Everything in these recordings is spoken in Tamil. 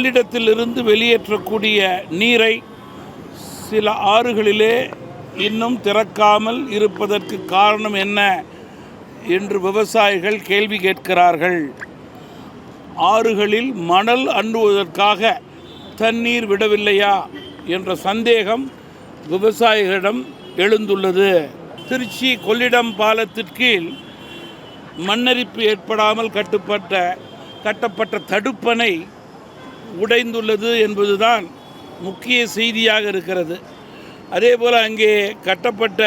கொள்ளிடத்திலிருந்து வெளியேற்றக்கூடிய நீரை சில ஆறுகளிலே இன்னும் திறக்காமல் இருப்பதற்கு காரணம் என்ன என்று விவசாயிகள் கேள்வி கேட்கிறார்கள். ஆறுகளில் மணல் அண்டுவதற்காக தண்ணீர் விடவில்லையா என்ற சந்தேகம் விவசாயிகளிடம் எழுந்துள்ளது. திருச்சி கொள்ளிடம் பாலத்திற்கீழ் மண்ணரிப்பு ஏற்படாமல் கட்டுப்பட்ட கட்டப்பட்ட தடுப்பணை உடைந்துள்ளது என்பதுதான் முக்கிய செய்தியாக இருக்கிறது. அதேபோல் அங்கே கட்டப்பட்ட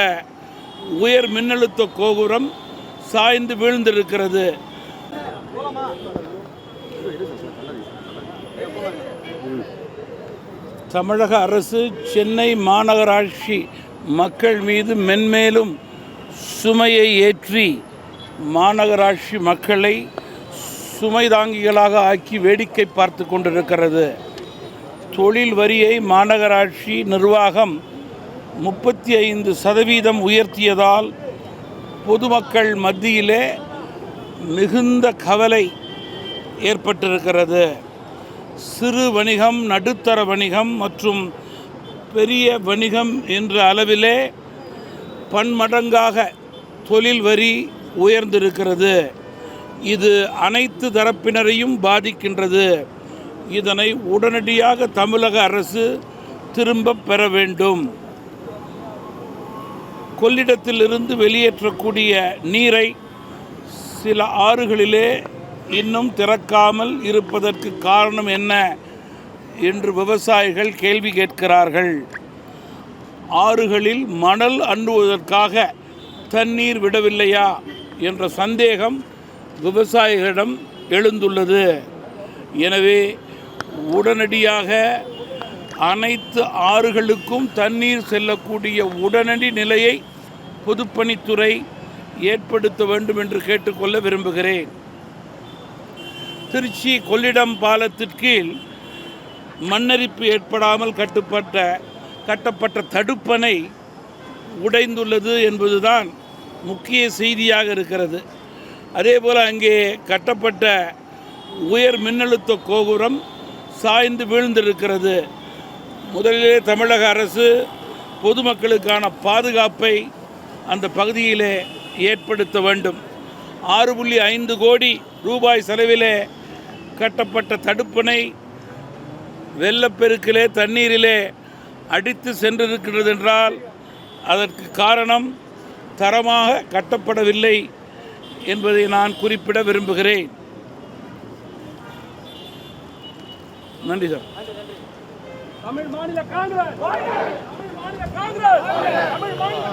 உயர் மின்னழுத்த கோபுரம் சாய்ந்து வீழ்ந்திருக்கிறது. தமிழக அரசு சென்னை மாநகராட்சி மக்கள் மீது மென்மேலும் சுமையை ஏற்றி மாநகராட்சி மக்களை சுமை தாங்கிகளாக ஆக்கி வேடிக்கை பார்த்து கொண்டிருக்கிறது. தொழில் வரியை மாநகராட்சி நிர்வாகம் முப்பத்தி ஐந்து சதவீதம் உயர்த்தியதால் பொதுமக்கள் மத்தியிலே மிகுந்த கவலை ஏற்பட்டிருக்கிறது. சிறு வணிகம் நடுத்தர வணிகம் மற்றும் பெரிய வணிகம் என்ற அளவிலே பன்மடங்காக தொழில் வரி உயர்ந்திருக்கிறது. இது அனைத்து தரப்பினரையும் பாதிக்கின்றது. இதனை உடனடியாக தமிழக அரசு திரும்பப் பெற வேண்டும். கொள்ளிடத்திலிருந்து வெளியேற்றக்கூடிய நீரை சில ஆறுகளிலே இன்னும் திறக்காமல் இருப்பதற்கு காரணம் என்ன என்று விவசாயிகள் கேள்வி கேட்கிறார்கள். ஆறுகளில் மணல் அண்டுவதற்காக தண்ணீர் விடவில்லையா என்ற சந்தேகம் விவசாயிகளிடம் எழுந்துள்ளது. எனவே உடனடியாக அனைத்து ஆறுகளுக்கும் தண்ணீர் செல்லக்கூடிய உடனடி நிலையை பொதுப்பணித்துறை ஏற்படுத்த வேண்டும் என்று கேட்டுக்கொள்ள விரும்புகிறேன். திருச்சி கொள்ளிடம் பாலத்திற்கீழ் மண்ணரிப்பு ஏற்படாமல் கட்டுப்பட்ட கட்டப்பட்ட தடுப்பணை உடைந்துள்ளது என்பதுதான் முக்கிய செய்தியாக இருக்கிறது. அதேபோல் அங்கே கட்டப்பட்ட உயர் மின்னழுத்த கோபுரம் சாய்ந்து வீழ்ந்திருக்கிறது. முதலிலே தமிழக அரசு பொதுமக்களுக்கான பாதுகாப்பை அந்த பகுதியிலே ஏற்படுத்த வேண்டும். ஆறு புள்ளி ஐந்து கோடி ரூபாய் செலவிலே கட்டப்பட்ட தடுப்பணை வெள்ளப்பெருக்கிலே தண்ணீரிலே அடித்து சென்றிருக்கிறது என்றால் அதற்கு காரணம் தரமாக கட்டப்படவில்லை. என்பதை நான் குறிப்பிட விரும்புகிறேன். நன்றி சார். தமிழ் மாநில காங்கிரஸ்! தமிழ் மாநில காங்கிரஸ்! தமிழ் மாநில